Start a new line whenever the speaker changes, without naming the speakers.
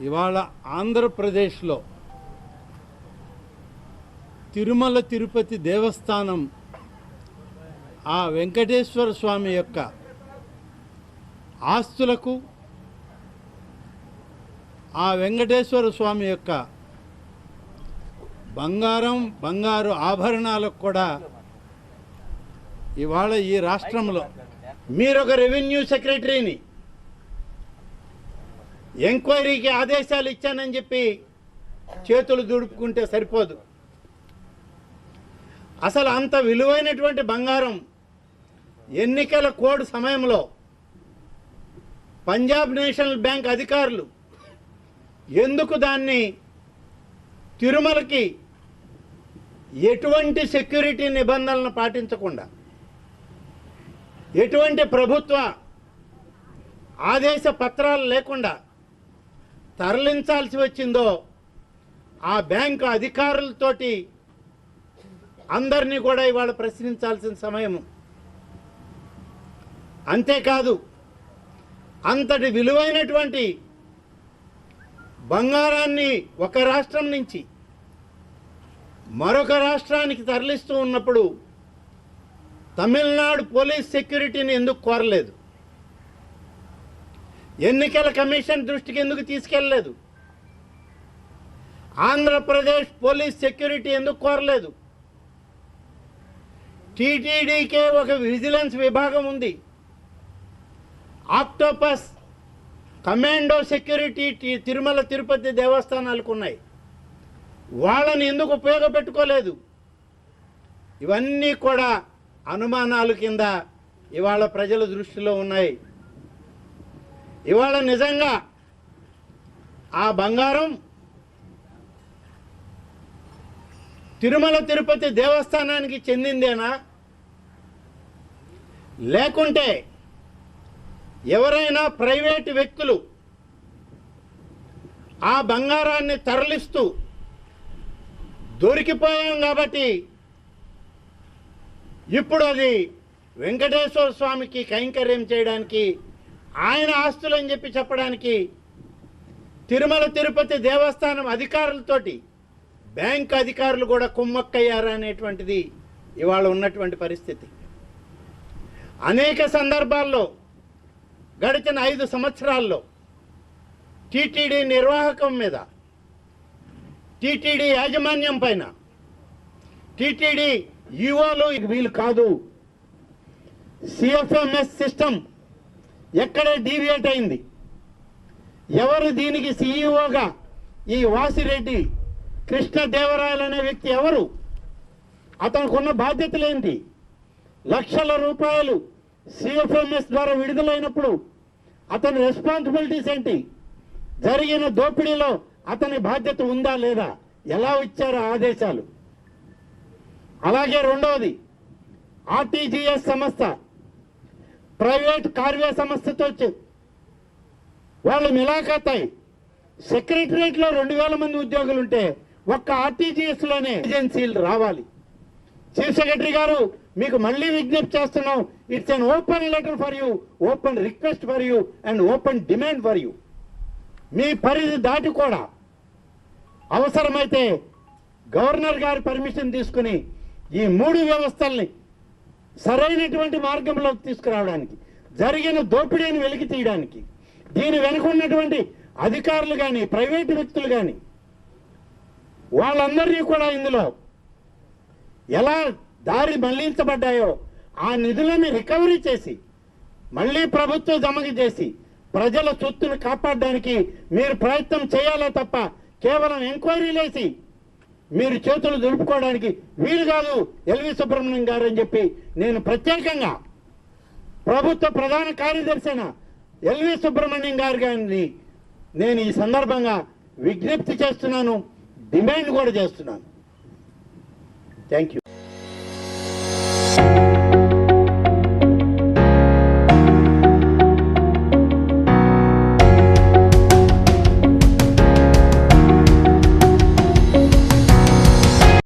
ఇవాళ ఆంధ్రప్రదేశ్లో తిరుమల తిరుపతి దేవస్థానం ఆ వెంకటేశ్వర స్వామి యొక్క ఆస్తులకు ఆ వెంకటేశ్వర స్వామి యొక్క బంగారం బంగారు ఆభరణాలకు కూడా ఇవాళ ఈ రాష్ట్రంలో మీరొక రెవెన్యూ సెక్రటరీని ఎంక్వైరీకి ఆదేశాలు ఇచ్చానని చెప్పి చేతులు దుడుపుకుంటే సరిపోదు. అసలు అంత విలువైనటువంటి బంగారం ఎన్నికల కోడ్ సమయంలో పంజాబ్ నేషనల్ బ్యాంక్ అధికారులు ఎందుకు దాన్ని తిరుమలకి ఎటువంటి సెక్యూరిటీ నిబంధనలను పాటించకుండా ఎటువంటి ప్రభుత్వ ఆదేశ పత్రాలు లేకుండా తరలించాల్సి వచ్చిందో ఆ బ్యాంకు అధికారులతోటి అందరినీ కూడా ఇవాళ ప్రశ్నించాల్సిన సమయము. అంతేకాదు అంతటి విలువైనటువంటి బంగారాన్ని ఒక రాష్ట్రం నుంచి మరొక రాష్ట్రానికి తరలిస్తూ ఉన్నప్పుడు తమిళనాడు పోలీస్ సెక్యూరిటీని ఎందుకు కోరలేదు? ఎన్నికల కమిషన్ దృష్టికి ఎందుకు తీసుకెళ్ళలేదు ఆంధ్రప్రదేశ్ పోలీస్ సెక్యూరిటీ ఎందుకు కోరలేదు? టీటీడీకే ఒక విజిలెన్స్ విభాగం ఉంది. Octopus commando security Tirumala Tirupati దేవస్థానాలకు ఉన్నాయి. వాళ్ళని ఎందుకు ఉపయోగపెట్టుకోలేదు? ఇవన్నీ కూడా అనుమానాలు కింద ఇవాళ ప్రజల దృష్టిలో ఉన్నాయి. ఇవాళ నిజంగా ఆ బంగారం తిరుమల తిరుపతి దేవస్థానానికి చెందిందేనా? లేకుంటే ఎవరైనా ప్రైవేటు వ్యక్తులు ఆ బంగారాన్ని తరలిస్తూ దొరికిపోయాం కాబట్టి ఇప్పుడు అది వెంకటేశ్వర స్వామికి కైంకర్యం చేయడానికి ఆయన ఆస్తులని చెప్పి చెప్పడానికి తిరుమల తిరుపతి దేవస్థానం అధికారులతోటి బ్యాంక్ అధికారులు కూడా కుమ్మక్కయ్యారు అనేటువంటిది ఇవాళ ఉన్నటువంటి పరిస్థితి. అనేక సందర్భాల్లో గడిచిన ఐదు సంవత్సరాల్లో టీటీడీ నిర్వాహకం మీద టీటీడీ యాజమాన్యం పైన టీటీడీ ఈఓలు వీలు కాదు. సిఎఫ్ఎంఎస్ సిస్టమ్ ఎక్కడే డీవియేట్ అయింది. ఎవరు దీనికి సీఈఓగా ఈ వాసిరెడ్డి కృష్ణదేవరాయలు అనే వ్యక్తి ఎవరు? అతనికి ఉన్న బాధ్యతలేంటి లక్షల రూపాయలు సిఎఫ్ఎంఎస్ ద్వారా విడుదలైనప్పుడు అతని రెస్పాన్సిబిలిటీస్ ఏంటి? జరిగిన దోపిడీలో అతని బాధ్యత ఉందా లేదా? ఎలా ఇచ్చారు ఆదేశాలు? అలాగే రెండవది ఆర్టీజీఎస్ సంస్థ ప్రైవేట్ కార్య సంస్థతో చే- వాళ్ళు మిలాఖాతాయి. సెక్రటరియట్లో రెండు వేల మంది ఉద్యోగులు ఉంటే ఒక్క ఆర్టీజీఎస్లోనే ఏజెన్సీలు రావాలి. చీఫ్ సెక్రటరీ గారు మీకు మళ్ళీ విజ్ఞప్తి చేస్తున్నాం it's an open letter for you open request for you and open demand for you మీ పరిధి దాటి కూడా అవసరమైతే గవర్నర్ గారి పర్మిషన్ తీసుకుని ఈ మూడు వ్యవస్థల్ని సరైనటువంటి మార్గంలోకి తీసుకురావడానికి జరిగిన దోపిడీని వెలికి తీయడానికి దీని వెనుక ఉన్నటువంటి అధికారులు కానీ ప్రైవేటు వ్యక్తులు కానీ వాళ్ళందరినీ కూడా ఇందులో ఎలా దారి మళ్ళించబడ్డాయో ఆ నిధులను రికవరీ చేసి మళ్ళీ ప్రభుత్వం జమకి చేసి ప్రజల సొత్తును కాపాడడానికి మీరు ప్రయత్నం చేయాలే తప్ప కేవలం ఎంక్వైరీలేసి మీరు చేతులు దులుపుకోవడానికి వీలు కాదు ఎల్వి సుబ్రహ్మణ్యం గారు అని చెప్పి నేను ప్రత్యేకంగా ప్రభుత్వ ప్రధాన కార్యదర్శిన ఎల్వి సుబ్రహ్మణ్యం గారు గారిని నేను ఈ సందర్భంగా విజ్ఞప్తి చేస్తున్నాను డిమాండ్ కూడా చేస్తున్నాను. Thank you